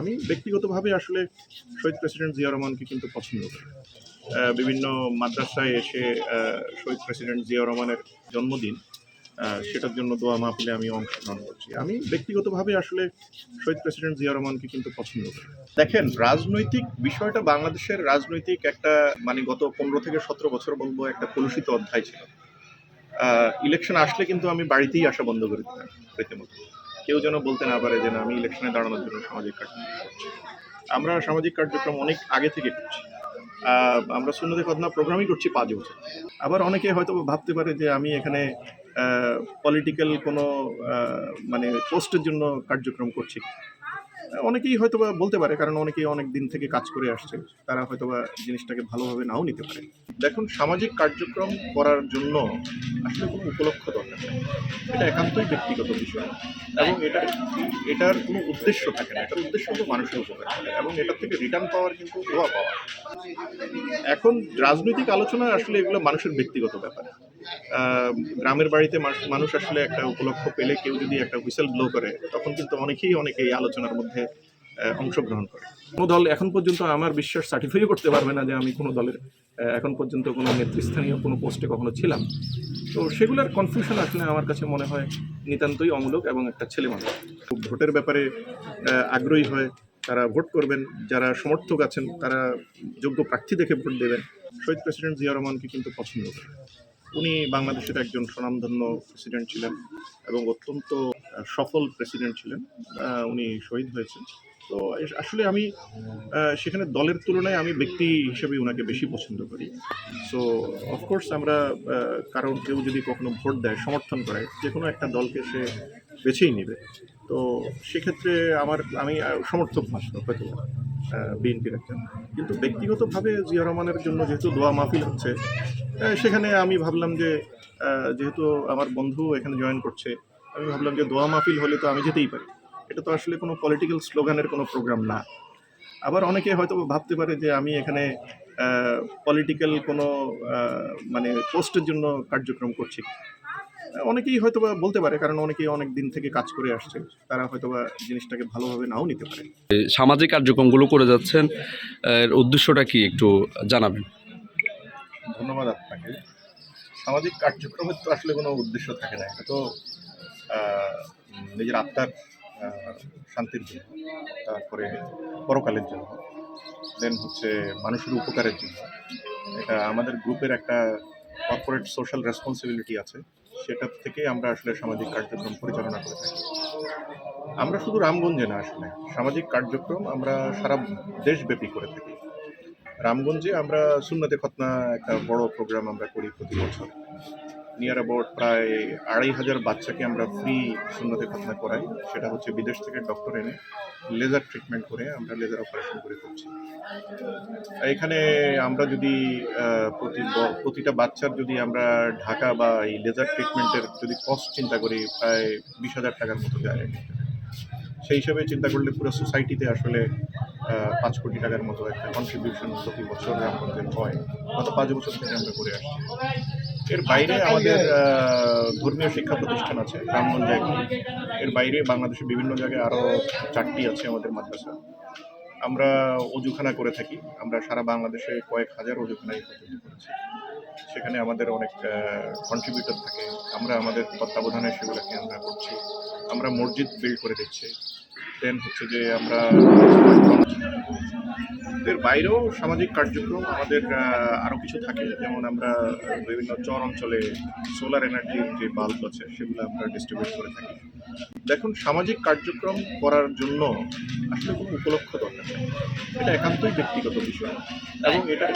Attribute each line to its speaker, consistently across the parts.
Speaker 1: আমি ব্যক্তিগতভাবে আসলে শহীদ প্রেসিডেন্ট জিয়া রহমানকে কিন্তু পছন্দ করি। বিভিন্ন মাদ্রাসায় এসে শহীদ প্রেসিডেন্ট জিয়া রহমানের জন্মদিন সেটার জন্য দোয়া মাহফিলে আমি অংশগ্রহণ করছি। আমি ব্যক্তিগতভাবে আসলে শহীদ প্রেসিডেন্ট জিয়া রহমানকে কিন্তু পছন্দ করি। দেখেন, রাজনৈতিক বিষয়টা বাংলাদেশের রাজনৈতিক একটা মানে গত পনেরো থেকে সতেরো বছর বলব একটা কলুষিত অধ্যায় ছিল। ইলেকশন আসলে কিন্তু আমি বাড়িতেই আসা বন্ধ করে দিতাম, রীতিমতো। কেউ যেন বলতে না পারে যে না, আমি ইলেকশনে দাঁড়ানোর জন্য সামাজিক কার্যক্রম আমরা সামাজিক কার্যক্রম অনেক আগে থেকে করছি। আমরা শূন্যদের ঘটনা প্রোগ্রামই করছি পাঁচ বছর। আবার অনেকে হয়তো ভাবতে পারে যে আমি এখানে পলিটিক্যাল কোনো মানে পোস্টের জন্য কার্যক্রম করছি। অনেকেই হয়তো বলতে পারে, কারণ অনেকেই অনেক দিন থেকে কাজ করে আসছে। তারা হয়তো বা জিনিসটাকে ভালোভাবে নাও নিতে পারে। দেখুন, সামাজিক কার্যক্রম করার জন্য আসলে কোনো উপলক্ষ এটা একান্তই ব্যক্তিগত বিষয়। এবং এটা, এটার কোনো উদ্দেশ্য থাকে না। এটার উদ্দেশ্য হলো মানুষের উপকার। করা। এবং এটার থেকে রিটার্ন পাওয়ার কিন্তু দোয়া পাওয়া। এখন রাজনৈতিক আলোচনা আসলে এগুলো মানুষের ব্যক্তিগত ব্যাপার। গ্রামের বাড়িতে মানুষ আসলে একটা উপলক্ষ পেলে কেউ যদি একটা হুইসেল ব্লো করে তখন কিন্তু অনেকেই অনেকে এই আলোচনার মধ্যে অংশগ্রহণ করে। কোনো দল এখন পর্যন্ত আমার বিশ্বাস সার্টিফাই করতে পারবে না যে আমি কোনো দলের এখন পর্যন্ত কোনো নেতৃস্থানীয় কোনো পোস্টে কখনো ছিলাম। তো সেগুলোর কনফিউশন আসলে আমার কাছে মনে হয় নিতান্তই অমূলক এবং একটা ছেলে মানুষ। ভোটের ব্যাপারে আগ্রহী হয়, তারা ভোট করবেন, যারা সমর্থক আছেন, তারা যোগ্য প্রার্থী দেখে ভোট দেবেন। শহীদ প্রেসিডেন্ট জিয়া রহমানকে কিন্তু পছন্দ করেন। উনি বাংলাদেশের একজন স্বনামধন্য প্রেসিডেন্ট ছিলেন এবং অত্যন্ত সফল প্রেসিডেন্ট ছিলেন। উনি শহীদ হয়েছেন। তো আসলে আমি সেখানে দলের তুলনায় আমি ব্যক্তি হিসেবে ওনাকে বেশি পছন্দ করি। সো অফকোর্স আমরা কারোর কেউ যদি কখনো ভোট দেয়, সমর্থন করে যে কোনো একটা দলকে সে বেছেই নেবে। তো সেক্ষেত্রে আমার, আমি সমর্থক ভাষণ হয়তো বিএনপির একজন। কিন্তু ব্যক্তিগতভাবে জিয়া রহমানের জন্য যেহেতু দোয়া মাহফিল হচ্ছে সেখানে আমি ভাবলাম যে যেহেতু আমার বন্ধু এখানে জয়েন করছে, আমি ভাবলাম যে দোয়া মাহফিল হলে তো আমি যেতেই পারি। এটা তো আসলে কোনো পলিটিক্যাল স্লোগানের কোনো প্রোগ্রাম না। আবার অনেকে হয়তো ভাবতে পারে যে আমি এখানে পলিটিক্যাল কোনো মানে পোস্টের জন্য কার্যক্রম করছি। অনেকেই হয়তো বা বলতে পারে কারণ অনেকেই অনেক দিন থেকে কাজ করে আসছে। তারা হয়তো বা জিনিসটাকে ভালোভাবে নাও নিতে পারে।
Speaker 2: এই সামাজিক কার্যক্রমগুলো করে যাচ্ছেন এর উদ্দেশ্যটা কি একটু জানাবেন?
Speaker 1: ধন্যবাদ আপনাকে। সামাজিক কার্যক্রমের তো আসলে কোনো উদ্দেশ্য থাকে না। এটা তো নিজের আত্মার শান্তির জন্য, তারপরে পরকালের জন্য দেন হচ্ছে মানুষের উপকারের জন্য। এটা আমাদের গ্রুপের একটা কর্পোরেট সোশ্যাল রেসপন্সিবিলিটি আছে, সেটা থেকে আমরা আসলে সামাজিক কার্যক্রম পরিচালনা করে থাকি। আমরা শুধু রামগঞ্জে না আসলে, সামাজিক কার্যক্রম আমরা সারা দেশব্যাপী করে থাকি। রামগঞ্জে আমরা সুন্নতে খতনা একটা বড় প্রোগ্রাম আমরা করি প্রতি বছর। নিয়ার অ্যাবাউট প্রায় আড়াই হাজার বাচ্চাকে আমরা ফ্রি সুন্নতে খতনা করাই। সেটা হচ্ছে বিদেশ থেকে ডক্টর এনে লেজার ট্রিটমেন্ট করে আমরা লেজার অপারেশন করে করছি এখানে আমরা যদি প্রতি প্রতিটা বাচ্চার যদি আমরা ঢাকা বা এই লেজার ট্রিটমেন্টের যদি কস্ট চিন্তা করি, প্রায় বিশ হাজার টাকার মতো যায়। সেই হিসাবে চিন্তা করলে পুরো সোসাইটিতে আসলে পাঁচ কোটি টাকার মতো একটা কন্ট্রিবিউশন প্রতি বছর আমাদের হয়। গত পাঁচ বছর থেকে আমরা করে আসছি। এর বাইরে আমাদের ধর্মীয় শিক্ষা প্রতিষ্ঠান আছে রামগঞ্জে একটি। এর বাইরে বাংলাদেশের বিভিন্ন জায়গায় আরও চারটি আছে আমাদের মাদ্রাসা। আমরা অজুখানা করে থাকি। আমরা সারা বাংলাদেশে কয়েক হাজার অজুখানা পর্যন্ত করেছি। সেখানে আমাদের অনেক কন্ট্রিবিউটর থাকে। আমরা আমাদের তত্ত্বাবধানে সেগুলোকে আমরা করছি। আমরা মসজিদ বিল্ড করে দিচ্ছি। দেন হচ্ছে যে আমরা এর বাইরেও সামাজিক কার্যক্রম আমাদের আরও কিছু থাকে। যেমন আমরা বিভিন্ন চর অঞ্চলে সোলার এনার্জির যে বাল্ব আছে সেগুলো আমরা ডিস্ট্রিবিউট করে থাকি। দেখুন সামাজিক কার্যক্রম করার জন্য আসলে কোনো উপলক্ষ দরকার নেই। এটা একান্তই ব্যক্তিগত বিষয়। এবং এটা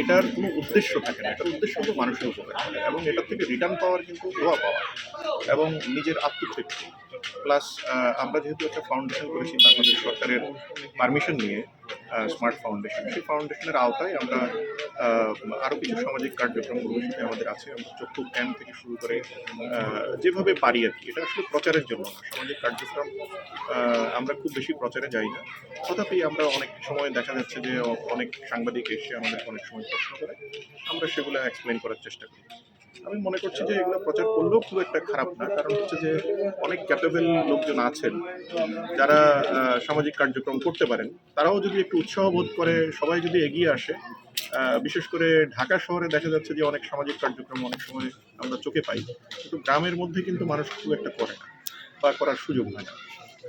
Speaker 1: এটার কোনো উদ্দেশ্য থাকে না। এটার উদ্দেশ্য হলো মানুষের উপকার। এবং এটার থেকে রিটার্ন পাওয়ার কিন্তু দোয়া পাওয়া। এবং নিজের আত্মতৃপ্তি। প্লাস আমরা যেহেতু একটা ফাউন্ডেশন করেছি বাংলাদেশ সরকারের পারমিশন নিয়ে স্মার্ট ফাউন্ডেশন সেই ফাউন্ডেশনের আওতায় আমরা আরও কিছু সামাজিক কার্যক্রম ভবিষ্যতে আমাদের আছে। চক্ষু ক্যাম্প থেকে শুরু করে যেভাবে পারি আর কি। এটা আসলে প্রচারের জন্য সামাজিক কার্যক্রম আমরা খুব বেশি প্রচারে যাই না। তথাপি আমরা অনেক সময় দেখা যাচ্ছে যে অনেক সাংবাদিক এসে আমাদের অনেক সময় প্রশ্ন করে। আমরা সেগুলো এক্সপ্লেন করার চেষ্টা করি। আমি মনে করছি যে এগুলো প্রচার করলেও খুব একটা খারাপ না। কারণ হচ্ছে যে অনেক ক্যাপেবল লোকজন আছেন, যারা সামাজিক কার্যক্রম করতে পারেন। তারাও যদি একটু উৎসাহ বোধ করে, সবাই যদি এগিয়ে আসে বিশেষ করে ঢাকা শহরে দেখা যাচ্ছে যে অনেক সামাজিক কার্যক্রম অনেক সময় আমরা চোখে পাই। কিন্তু গ্রামের মধ্যে কিন্তু মানুষ খুব একটা করে না বা করার সুযোগ হয় না।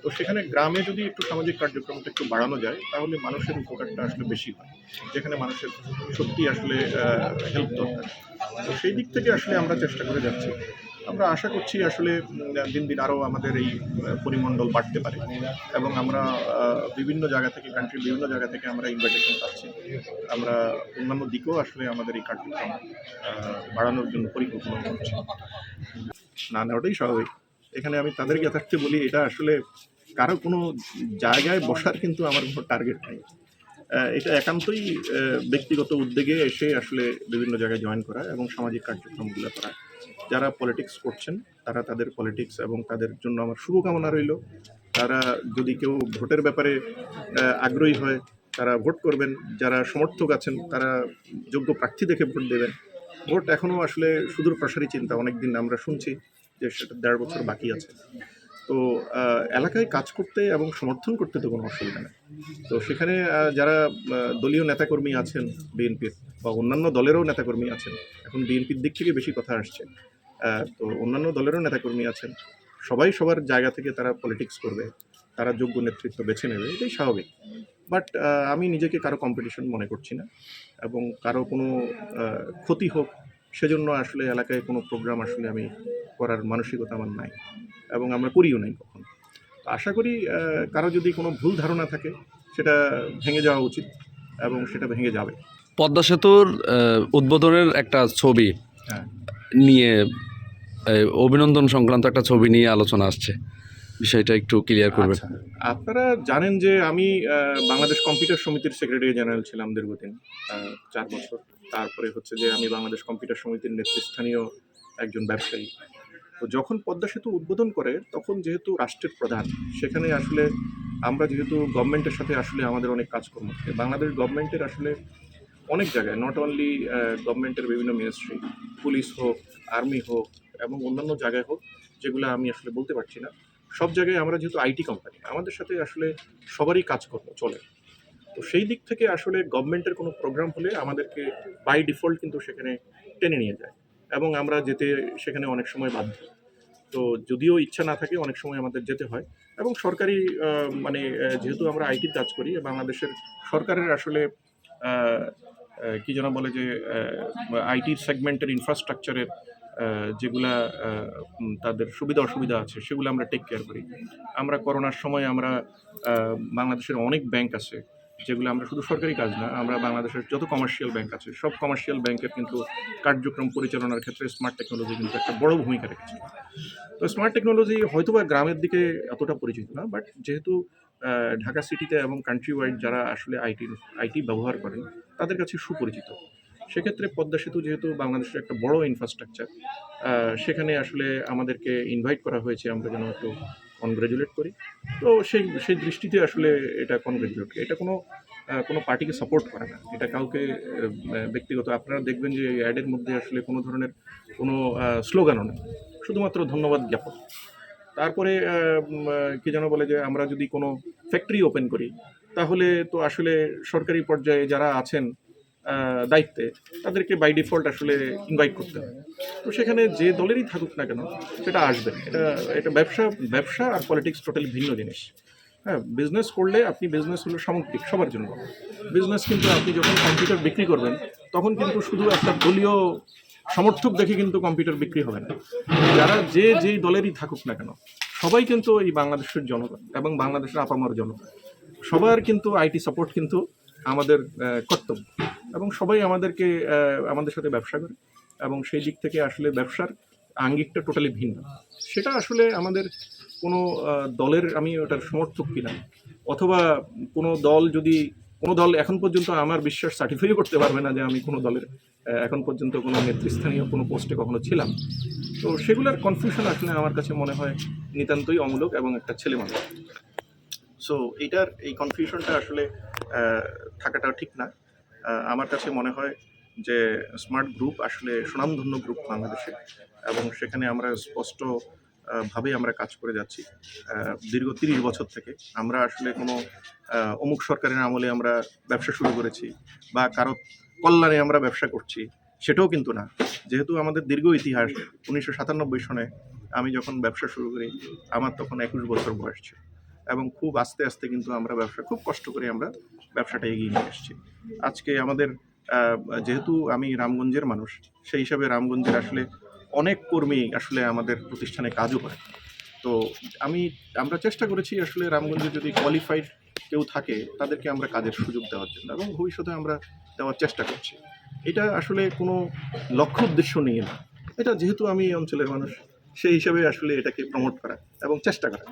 Speaker 1: তো সেখানে গ্রামে যদি একটু সামাজিক কার্যক্রমটা একটু বাড়ানো যায়, তাহলে মানুষের উপকারটা আসলে বেশি হয়, যেখানে মানুষের সত্যি আসলে হেল্প দরকার। তো সেই দিক থেকে আসলে আমরা চেষ্টা করে যাচ্ছি। আমরা আশা করছি আসলে দিন দিন আরও আমাদের এই পরিমণ্ডল বাড়তে পারে এবং আমরা বিভিন্ন জায়গা থেকে কান্ট্রির বিভিন্ন জায়গা থেকে আমরা ইনভাইটেশন পাচ্ছি। আমরা অন্যান্য দিকেও আসলে আমাদের এই কার্যক্রম বাড়ানোর জন্য পরিকল্পনা করছি। না না ওটাই স্বাভাবিক। এখানে আমি তাদের যথার্থে বলি, এটা আসলে কারও কোনো জায়গায় বসার কিন্তু আমার কোনো টার্গেট নেই। এটা একান্তই ব্যক্তিগত উদ্যোগে এসে আসলে বিভিন্ন জায়গায় জয়েন করা এবং সামাজিক কার্যক্রমগুলো করা। যারা পলিটিক্স করছেন, তারা তাদের পলিটিক্স এবং তাদের জন্য আমার শুভকামনা রইল। তারা যদি কেউ ভোটের ব্যাপারে আগ্রহী হয়, তারা ভোট করবেন। যারা সমর্থক আছেন, তারা যোগ্য প্রার্থী দেখে ভোট দেবেন। ভোট এখনও আসলে সুদূর প্রসারী চিন্তা, অনেকদিন আমরা শুনছি। যে সেটা দেড় বছর বাকি আছে। তো এলাকায় কাজ করতে এবং সমর্থন করতে তো কোনো অসুবিধা নেই। তো সেখানে যারা দলীয় নেতাকর্মী আছেন বিএনপির বা অন্যান্য দলেরও নেতাকর্মী আছেন, এখন বিএনপির দিক থেকে বেশি কথা আসছে। তো অন্যান্য দলেরও নেতাকর্মী আছেন, সবাই সবার জায়গা থেকে তারা পলিটিক্স করবে, তারা যোগ্য নেতৃত্ব বেছে নেবে, এটাই স্বাভাবিক। বাট আমি নিজেকে কারও কম্পিটিশন মনে করছি না এবং কারও কোনো ক্ষতি হোক সেজন্য আসলে এলাকায় কোনো প্রোগ্রাম আসলে আমি করার মানসিকতা আমার নাই এবং আমরা করিও নাই কখন। আশা করি কারও যদি কোনো ভুল ধারণা থাকে সেটা ভেঙে যাওয়া উচিত এবং সেটা ভেঙে যাবে।
Speaker 2: পদ্মা সেতুর উদ্বোধনের একটা ছবি
Speaker 1: হ্যাঁ।
Speaker 2: নিয়ে অভিনন্দন সংক্রান্ত একটা ছবি নিয়ে আলোচনা আসছে। বিষয়টা একটু ক্লিয়ার করবেন।
Speaker 1: আচ্ছা আপনারা জানেন যে আমি বাংলাদেশ কম্পিউটার সমিতির সেক্রেটারি জেনারেল ছিলাম দীর্ঘদিন চার বছর। তারপরে হচ্ছে যে আমি বাংলাদেশ কম্পিউটার সমিতির নেতৃস্থানীয় একজন ব্যবসায়ী। তো যখন পদ্মা সেতু উদ্বোধন করে, তখন যেহেতু রাষ্ট্রের প্রধান, সেখানে আসলে আমরা যেহেতু গভর্নমেন্টের সাথে আসলে আমাদের অনেক কাজকর্ম থাকে। বাংলাদেশ গভর্নমেন্টের আসলে অনেক জায়গায় নট অনলি গভর্নমেন্টের বিভিন্ন মিনিস্ট্রি পুলিশ হোক আর্মি হোক, এবং অন্যান্য জায়গায় হোক যেগুলো আমি আসলে বলতে পারছি না, সব জায়গায় আমরা যেহেতু আইটি কোম্পানি আমাদের সাথে আসলে সবারই কাজকর্ম চলে। তো সেই দিক থেকে আসলে গভর্নমেন্টের কোনো প্রোগ্রাম হলে আমাদেরকে বাই ডিফল্ট কিন্তু সেখানে টেনে নিয়ে যায় এবং আমরা যেতে সেখানে অনেক সময় বাধ্য। তো যদিও ইচ্ছা না থাকে, অনেক সময় আমাদের যেতে হয় এবং সরকারি মানে যেহেতু আমরা আইটির কাজ করি, বাংলাদেশের সরকারের আসলে কি যেন বলে যে আইটির সেগমেন্টের ইনফ্রাস্ট্রাকচারের যেগুলা তাদের সুবিধা অসুবিধা আছে, সেগুলো আমরা টেক কেয়ার করি। আমরা করোনার সময় আমরা বাংলাদেশের অনেক ব্যাংক আছে, যেগুলো আমরা শুধু সরকারি কাজ না, আমরা বাংলাদেশের যত কমার্শিয়াল ব্যাংক আছে, সব কমার্শিয়াল ব্যাংকের কিন্তু কার্যক্রম পরিচালনার ক্ষেত্রে স্মার্ট টেকনোলজি কিন্তু একটা বড় ভূমিকা রেখেছে। তো স্মার্ট টেকনোলজি হয়তো বা গ্রামের দিকে এতটা পরিচিত না বাট যেহেতু ঢাকা সিটিতে এবং কান্ট্রি ওয়াইড যারা আসলে আইটি আইটি ব্যবহার করেন, তাদের কাছে সুপরিচিত। সেক্ষেত্রে পদ্মা সেতু যেহেতু বাংলাদেশের একটা বড় ইনফ্রাস্ট্রাকচার সেখানে আসলে আমাদেরকে ইনভাইট করা হয়েছে, আমরা যেন একটু কনগ্রাচুলেট করি। তো সেই সেই দৃষ্টিতে আসলে এটা কনগ্রাচুলেট এটা কোনো কোনো পার্টিকে সাপোর্ট করে না। এটা কাউকে ব্যক্তিগত, আপনারা দেখবেন যে অ্যাডের মধ্যে আসলে কোনো ধরনের কোনো স্লোগানও নেই। শুধুমাত্র ধন্যবাদ জ্ঞাপন। তারপরে কি যেন বলে যে আমরা যদি কোনো ফ্যাক্টরি ওপেন করি, তাহলে তো আসলে সরকারি পর্যায়ে যারা আছেন দায়িত্বে তাদেরকে বাই ডিফল্ট আসলে ইনভাইট করতে হয়। তো সেখানে যে দলেরই থাকুক না কেন, সেটা আসবে এটা এটা ব্যবসা ব্যবসা আর পলিটিক্স টোটালি ভিন্ন জিনিস। হ্যাঁ বিজনেস করলে আপনি বিজনেস হলো সামগ্রিক, সবার জন্য। বিজনেস কিন্তু আপনি যখন কম্পিউটার বিক্রি করবেন, তখন কিন্তু শুধু একটা দলীয় সমর্থক দেখে কিন্তু কম্পিউটার বিক্রি হবে না। যারা যে যেই দলেরই থাকুক না কেন, সবাই কিন্তু এই বাংলাদেশের জনগণ এবং বাংলাদেশের আপামর জনগণ। সবার কিন্তু আইটি সাপোর্ট কিন্তু আমাদের কর্তব্য। এবং সবাই আমাদেরকে আমাদের সাথে ব্যবসা করে। এবং সেই দিক থেকে আসলে ব্যবসার আঙ্গিকটা টোটালি ভিন্ন। সেটা আসলে আমাদের কোনো দলের আমি ওটার সমর্থক কিনা। অথবা কোনো দল যদি, কোনো দল এখন পর্যন্ত আমার বিশ্বাস সার্টিফাই করতে পারবে না যে আমি কোনো দলের এখন পর্যন্ত কোনো নেতৃস্থানীয় কোনো পোস্টে কখনো ছিলাম। তো সেগুলোর কনফিউশন আসলে আমার কাছে মনে হয় নিতান্তই অমূলক এবং একটা ছেলে মানুষ। সো এইটার এই কনফিউশনটা আসলে থাকাটা ঠিক না। আমার কাছে মনে হয় যে স্মার্ট গ্রুপ আসলে সুনামধন্য গ্রুপ বাংলাদেশে এবং সেখানে আমরা স্পষ্ট ভাবে আমরা কাজ করে যাচ্ছি। দীর্ঘ তিরিশ বছর থেকে আমরা আসলে কোনো অমুক সরকারের আমলে আমরা ব্যবসা শুরু করেছি বা কারও কল্যাণে আমরা ব্যবসা করছি, সেটাও কিন্তু না। যেহেতু আমাদের দীর্ঘ ইতিহাস, উনিশশো সাতানব্বই সনে আমি যখন ব্যবসা শুরু করি, আমার তখন একুশ বছর বয়স ছিল। এবং খুব আস্তে আস্তে কিন্তু আমরা ব্যবসা, খুব কষ্ট করে আমরা ব্যবসাটা এগিয়ে নিয়ে এসেছি। আজকে আমাদের যেহেতু আমি রামগঞ্জের মানুষ, সেই হিসাবে রামগঞ্জের আসলে অনেক কর্মী আসলে আমাদের প্রতিষ্ঠানে কাজও করে। তো আমি, আমরা চেষ্টা করেছি আসলে রামগঞ্জে যদি কোয়ালিফাইড কেউ থাকে, তাদেরকে আমরা কাজের সুযোগ দেওয়ার জন্য এবং ভবিষ্যতে আমরা দেওয়ার চেষ্টা করছি। এটা আসলে কোনো লক্ষ্য উদ্দেশ্য নিয়ে না। এটা যেহেতু আমি অঞ্চলের মানুষ সেই হিসাবে আসলে এটাকে প্রমোট করা এবং চেষ্টা করা।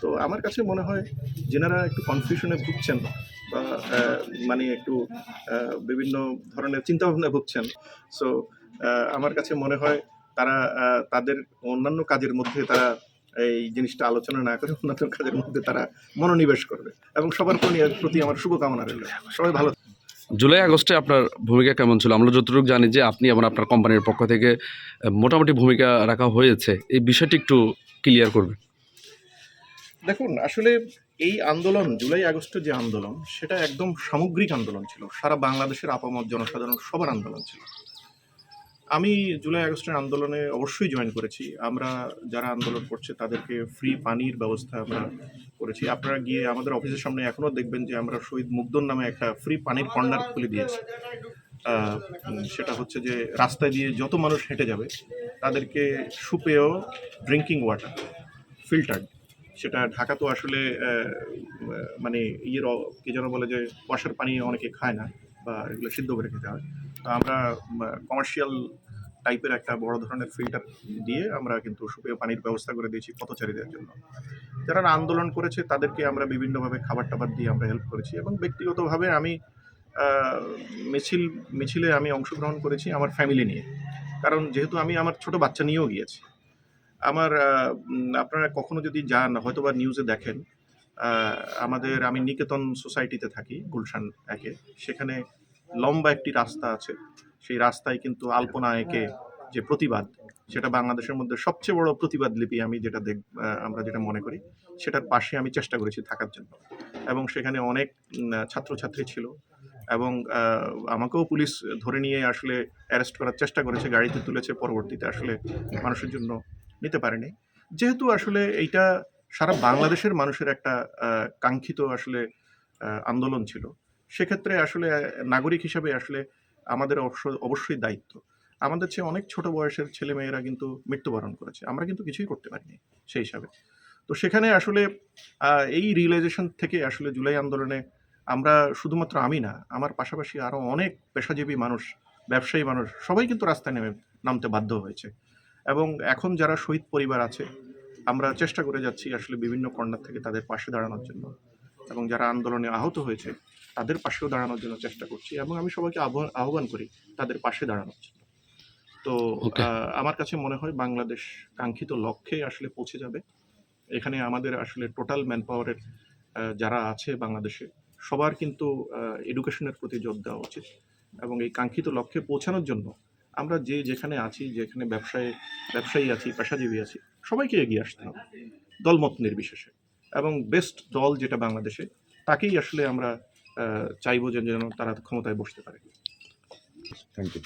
Speaker 1: তো আমার কাছে মনে হয় যেনারা একটু কনফিউশনে ভুগছেন বা মানে একটু বিভিন্ন ধরনের চিন্তাভাবনা ভুগছেন সো আমার কাছে মনে হয় তারা তাদের অন্যান্য কাজের মধ্যে তারা এই জিনিসটা আলোচনা না করে অন্যান্য কাজের মধ্যে তারা মনোনিবেশ করবে এবং সবার প্রতি- প্রতি আমার শুভকামনা রইল। সবাই ভালো
Speaker 2: জুলাই আগস্টে আপনার ভূমিকা কেমন ছিল? আমরা যতটুকু জানি যে আপনি এবং আপনার কোম্পানির পক্ষ থেকে মোটামুটি ভূমিকা রাখা হয়েছে। এই বিষয়টি একটু ক্লিয়ার করবেন।
Speaker 1: দেখুন, আসলে এই আন্দোলন, জুলাই আগস্টের যে আন্দোলন, সেটা একদম সামগ্রিক আন্দোলন ছিল। সারা বাংলাদেশের আপামত জনসাধারণ সবার আন্দোলন ছিল। আমি জুলাই আগস্টের আন্দোলনে অবশ্যই জয়েন করেছি। আমরা যারা আন্দোলন করছে, তাদেরকে ফ্রি পানির ব্যবস্থা আমরা করেছি। আপনারা গিয়ে আমাদের অফিসের সামনে এখনও দেখবেন যে আমরা শহীদ মুগ্ধন নামে একটা ফ্রি পানির কর্নার খুলে দিয়েছি। সেটা হচ্ছে যে রাস্তায় দিয়ে যত মানুষ হেঁটে যাবে, তাদেরকে সুপেয় ড্রিঙ্কিং ওয়াটার ফিল্টার্ড সেটা ঢাকা তো আসলে মানে ইয়ের কি যেন বলে যে ওয়াশার পানি অনেকে খায় না বা এগুলো সিদ্ধ করে খেতে হয়। তো আমরা কমার্শিয়াল টাইপের একটা বড় ধরনের ফিল্টার দিয়ে আমরা কিন্তু সুপেয় পানির ব্যবস্থা করে দিয়েছি পথচারীদের জন্য। যারা আন্দোলন করেছে, তাদেরকে আমরা বিভিন্নভাবে খাবার টাবার দিয়ে আমরা হেল্প করেছি এবং ব্যক্তিগতভাবে আমি মিছিল, মিছিলে আমি অংশগ্রহণ করেছি আমার ফ্যামিলি নিয়ে। কারণ যেহেতু আমি আমার ছোট বাচ্চা নিয়েও গিয়েছি, আমার আপনারা কখনো যদি যান হয়তো বা নিউজে দেখেন আমাদের আমি নিকেতন সোসাইটিতে থাকি, গুলশান একে। সেখানে লম্বা একটি রাস্তা আছে সেই রাস্তায় কিন্তু আলপনা একে যে প্রতিবাদ সেটা বাংলাদেশের মধ্যে সবচেয়ে বড় প্রতিবাদ লিপি আমি যেটা দেখ আমরা যেটা মনে করি সেটার পাশে আমি চেষ্টা করেছি থাকার জন্য। এবং সেখানে অনেক ছাত্রছাত্রী ছিল এবং আমাকেও পুলিশ ধরে নিয়ে আসলে অ্যারেস্ট করার চেষ্টা করেছে গাড়িতে তুলেছে পরবর্তীতে আসলে মানুষের জন্য নিতে পারেনি। যেহেতু আসলে এইটা সারা বাংলাদেশের মানুষের একটা কাঙ্ক্ষিত আসলে আন্দোলন ছিল সেক্ষেত্রে আসলে নাগরিক হিসাবে আসলে আমাদের অবশ্য- অবশ্যই দায়িত্ব। আমাদের চেয়ে অনেক ছোট বয়সের ছেলেমেয়েরা কিন্তু মৃত্যুবরণ করেছে। আমরা কিন্তু কিছুই করতে পারিনি সেই হিসাবে। তো সেখানে আসলে এই রিয়েলাইজেশন থেকে আসলে জুলাই আন্দোলনে আমরা শুধুমাত্র আমি না, আমার পাশাপাশি আরও অনেক পেশাজীবী মানুষ, ব্যবসায়ী মানুষ, সবাই কিন্তু রাস্তায় নেমে, নামতে বাধ্য হয়েছে। এবং এখন যারা শহীদ পরিবার আছে, আমরা চেষ্টা করে যাচ্ছি আসলে বিভিন্ন কর্নার থেকে তাদের পাশে দাঁড়ানোর জন্য। এবং যারা আন্দোলনে আহত হয়েছে তাদের পাশেও দাঁড়ানোর জন্য চেষ্টা করছি এবং আমি সবাইকে আহ্বান আহ্বান করি তাদের পাশে দাঁড়ানোর জন্য। তো. আমার কাছে মনে হয় বাংলাদেশ কাঙ্ক্ষিত লক্ষ্যে আসলে পৌঁছে যাবে। এখানে আমাদের আসলে টোটাল ম্যান পাওয়ারের যারা আছে বাংলাদেশে সবার কিন্তু এডুকেশনের প্রতি জোর দেওয়া উচিত। এবং এই কাঙ্ক্ষিত লক্ষ্যে পৌঁছানোর জন্য আমরা যে যেখানে আছি যেখানে ব্যবসায় ব্যবসায়ী আছি পেশাজীবী আছি সবাইকে এগিয়ে আসতে হবে। দলমত নির্বিশেষে। এবং বেস্ট দল যেটা বাংলাদেশে তাকেই আসলে আমরা চাইব যেন তারা ক্ষমতায় বসতে পারে।
Speaker 3: Thank you